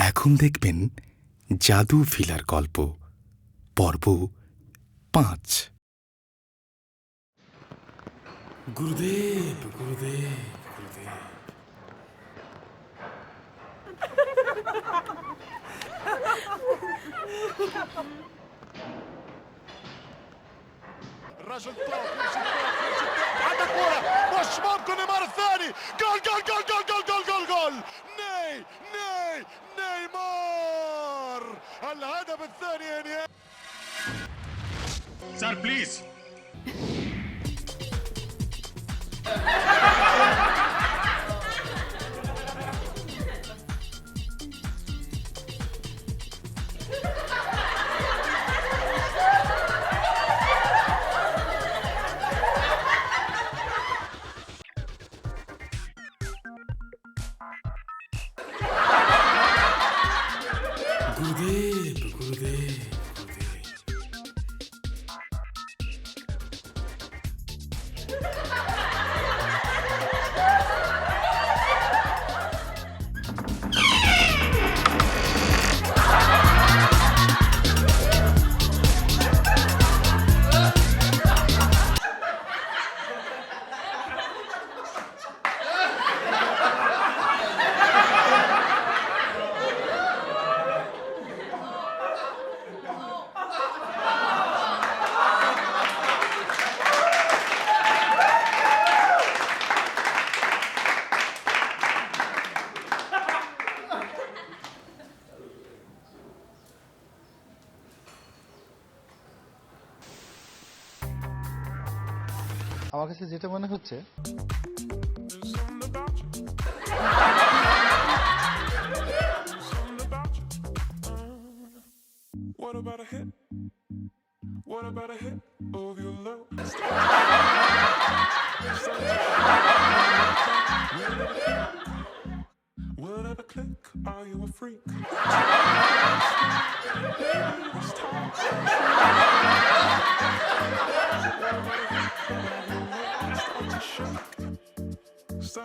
এখন দেখবেন জাদু ভিলার গল্প পর্ব পাঁচ গুরুদেব গুরুদেব গুরুদেব الرجل طاف يمشي طاف يمشي طاف عندك كورة مش ممكن نيمار الثاني الهدف الثاني يا نيال سار بليز আমার কাছে যেটা মনে হচ্ছে What about a hit? What about a hit of your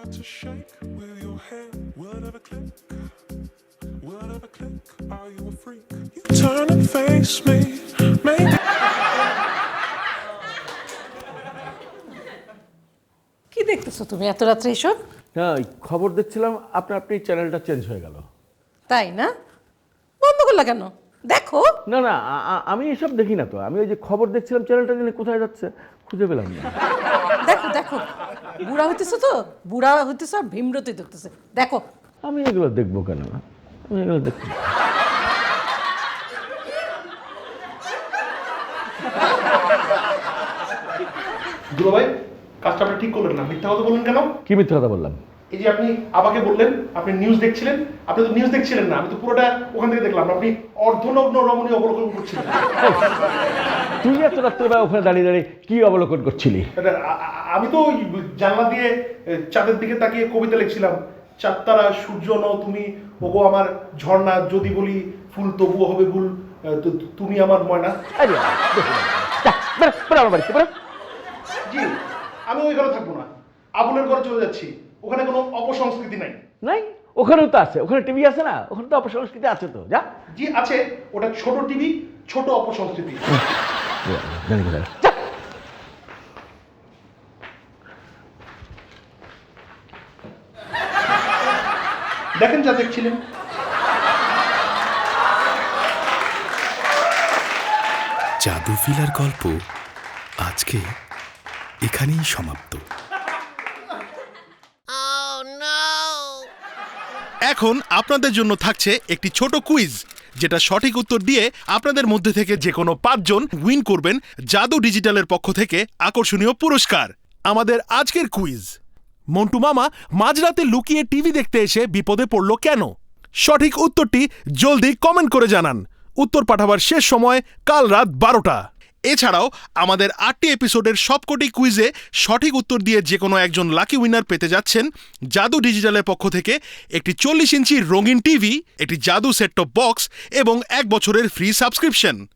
Start to shake with your hand. Will it ever click? Will it ever click? Are you a freak? You turn and face me. Maybe. কি দেখতেছো তুমি এত রাত্রে এসব ওই খবর দেখছিলাম আপনা আপনি চ্যানেলটা চেঞ্জ হয়ে গেল তাই না বন্ধ করলা কেন দেখো না না আ- আ- আমি এসব দেখি না তো আমি ওই যে খবর দেখছিলাম চ্যানেলটা জেনে কোথায় যাচ্ছে খুঁজে পেলাম না দেখো বুড়া হইতেছো তো বুড়া হইতেছো আর ভীমরতি দেখতেছে। দেখো। আমি এগুলো দেখব কেন? আমি এগুলো দেখব না। দুলো ভাই কাজটা আপনি ঠিক করলেন না। মিথ্যা কথা বললেন কেন? কি মিথ্যা কথা বললাম? এই যে আপনি আমাকে বললেন আপনি নিউজ দেখছিলেন আপনি তো নিউজ দেখছিলেন না আমি তো পুরোটা ওখান থেকে দেখলাম আপনি অর্ধনগ্ন রমণী অবলোকন করছিলেন। তুই এত রাত্রেবেলা ওখানে দাঁড়িয়ে দাঁড়িয়ে কি অবলোকন করছিলি? আমি তো জানলা দিয়ে চাঁদের দিকে তাকিয়ে কবিতা লিখছিলাম চাঁদতারা সূর্য নও তুমি ওগো আমার ঝর্ণা যদি বলি ফুল তবুও হবে ভুল তুমি আমার ময়না। আমার বাড়িতে, জি আমি ওই ঘরে থাকব না। আবুলের ঘরে চলে যাচ্ছি। ওখানে কোনো অপসংস্কৃতি নাই। নাই? ওখানেও তো আছে। ওখানে টিভি আছে না? ওখানে তো অপসংস্কৃতি আছে তো যা। জি আছে। ওটা ছোট টিভি ছোট অপসংস্কৃতি। জানি। দেখেন যা দেখছিলেন। জাদু ফিলার গল্প আজকে এখানেই সমাপ্ত। এখন আপনাদের জন্য থাকছে একটি ছোট কুইজ, যেটা সঠিক উত্তর দিয়ে আপনাদের মধ্যে থেকে যে কোনো পাঁচজন উইন করবেন জাদু ডিজিটালের পক্ষ থেকে আকর্ষণীয় পুরস্কার। আমাদের আজকের কুইজ, মন্টু মামা মাঝরাতে লুকিয়ে টিভি দেখতে এসে বিপদে পড়ল কেন? সঠিক উত্তরটি জলদি কমেন্ট করে জানান। উত্তর পাঠাবার শেষ সময় কাল রাত বারোটা। এছাড়াও আমাদের আটটি এপিসোডের সবকটি কুইজে সঠিক উত্তর দিয়ে যে কোনো একজন লাকি উইনার পেতে যাচ্ছেন জাদু ডিজিটালের পক্ষ থেকে একটি চল্লিশ ইঞ্চি রঙিন টিভি, একটি জাদু সেট টপ বক্স এবং এক বছরের ফ্রি সাবস্ক্রিপশন